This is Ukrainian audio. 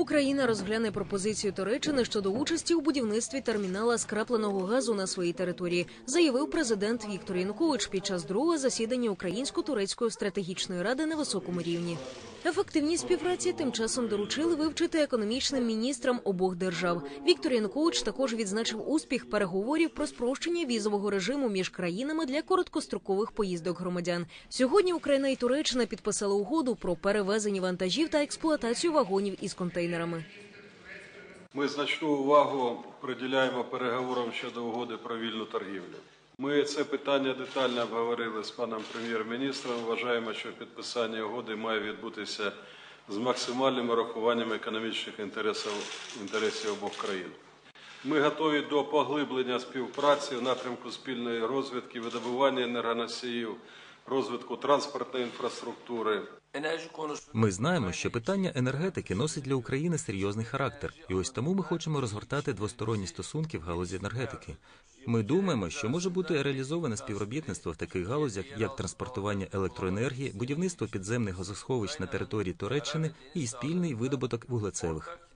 Україна розгляне пропозицію Туреччини щодо участі у будівництві термінала скрапленого газу на своїй території, заявив президент Віктор Янукович під час другого засідання Українсько-турецької стратегічної ради на високому рівні. Ефективність співпраці тим часом доручили вивчити економічним міністрам обох держав. Віктор Янукович також відзначив успіх переговорів про спрощення візового режиму між країнами для короткострокових поїздок громадян. Сьогодні Україна і Туреччина підписали угоду про перевезення вантажів та експлуатацію вагонів із контейнерами. Ми значну увагу приділяємо переговорам щодо угоди про вільну торгівлю. Ми це питання детально обговорили з паном прем'єр-міністром. Вважаємо, що підписання угоди має відбутися з максимальним урахуванням економічних інтересів, інтересів обох країн. Ми готові до поглиблення співпраці в напрямку спільної розвідки, видобування енергоносіїв, розвитку транспортної інфраструктури, Ми знаємо, що питання енергетики носить для України серйозний характер, і ось тому ми хочемо розгортати двосторонні стосунки в галузі енергетики. Ми думаємо, що може бути реалізоване співробітництво в таких галузях, як транспортування електроенергії, будівництво підземних газосховищ на території Туреччини і спільний видобуток вуглецевих.